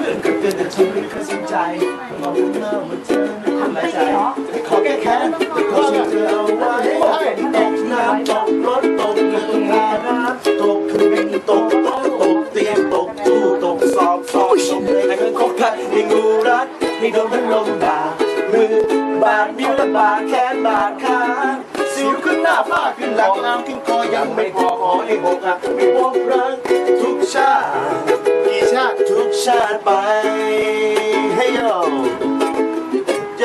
พื่อนก็เตือนแต่เธอไม่เคยสนใจบอกกันมาว่าเธอไม่คนละใจขอแก้แค้นแต่ขอช่วยเธอเอาไว้ตกน้ำตกรถตกเรือพาน้ำตกคืนตกโต๊ะตกเตียงตกตู้ตกสอบสอบตกเลยให้มันคบคันให้งูรัดให้โดนพัดลมบาดมือบาดนิ้วและบาดแขนบาดขาสิวขึ้นหน้าผ้าขึ้นหลังน้ำขึ้นคอยังไม่พอขอให้หกหักไม่พบรักทุกชาติ ชาติไปให้โยโย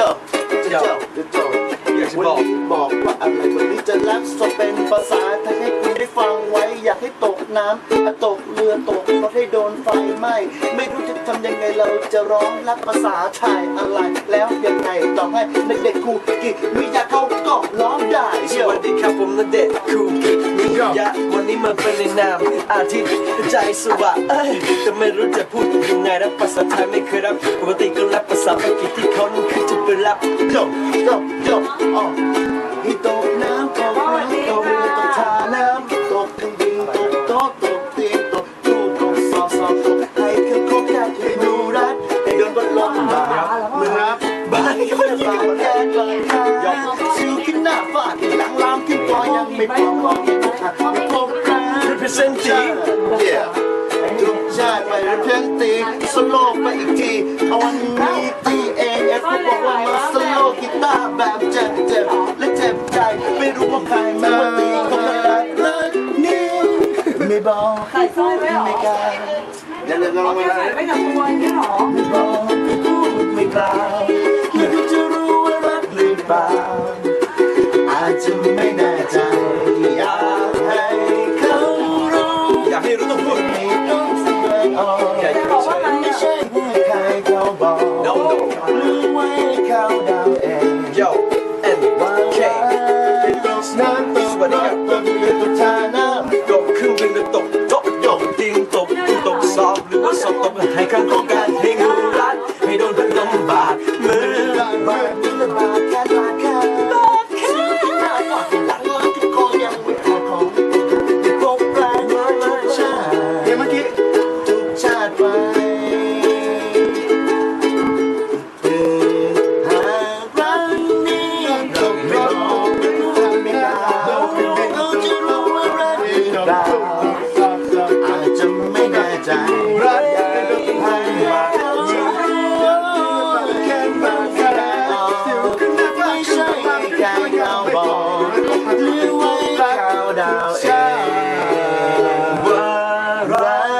โยเดี๋ยวจบอยากจะวันบอกนี้บอกว่าอะไรวันนี้จะแรปสดเป็นภาษาไทยให้คุณได้ฟังไว้ อยากให้ตกน้ำอะตกเรือตกรถให้โดนไฟไหม้ไม่รู้จะทำยังไงเราจะร้องรักภาษาไทยอะไร แล้วยังไงต่อให้เด็กๆกูกี่ไม่อยากเขาก็ร้องได้สเชียววัสดีครับผมนเดชน์คูกิมิยะวันนี้ มาเป็นในนามอาทิตย์ใจสว่างเอ้ยแต่ไม่รู้จะพูดยังไงนะภาษาไทยไม่เคยรับปกติก็รับภาษาอังกฤษที่เขานั้นคือจะเป็นรับจบจบจบอ๋อให้ตกน้ำตกน้ำตกเรือตกท่าน้ำตกเครื่องบินตกโต๊ะตกเตียงตกตู้ตกสอบสอบตกให้เครื่องครบแค่ให้ดูรัดให้โดนบนลมบาดมือรับบ้านก็ไม่บายิดนแค่กลางทางซิวขึ้นหน้าฟาดหลังลามขึ้นคอยังไม่พอขอให้ทุกท่าน ไม่พบกัน representing ทุกชาติไปเพียงตีสโลกไปอีกทีเอาวันนี้ตีเองเอฟก็บอกว่ามาสโลกกีตาร์แบบเจ็บเจ็บและเจ็บใจ ไม่รู้ว่าใครมาตีเขามาลักลักนี่ไม่บอกใส่สร้อยไว้หรอไม่กล้าเดี๋ยวเพลองมาใส่ไว้กับตัวอย่างนี้เหรอไม่บอกไม่พูดไม่กล่า น้ำตกรถตกเรือตกท่าน้ตกเครื่องบินหรือตกโต๊ะโยกติงตกตู้ตกสอบหรือว่าสอบตกให้ข้างโครงการให้ รักอยากให้ว่าเขาจะรู้แค่บางแค่ไม่ใช่แค่เขาบอกหรือว่าเขาเดาเองว่ารัก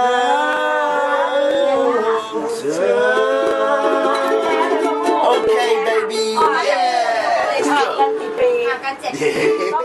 เธอโอเค baby ห่างกันกี่ปีห่างกันเจ็ดต้องเป็น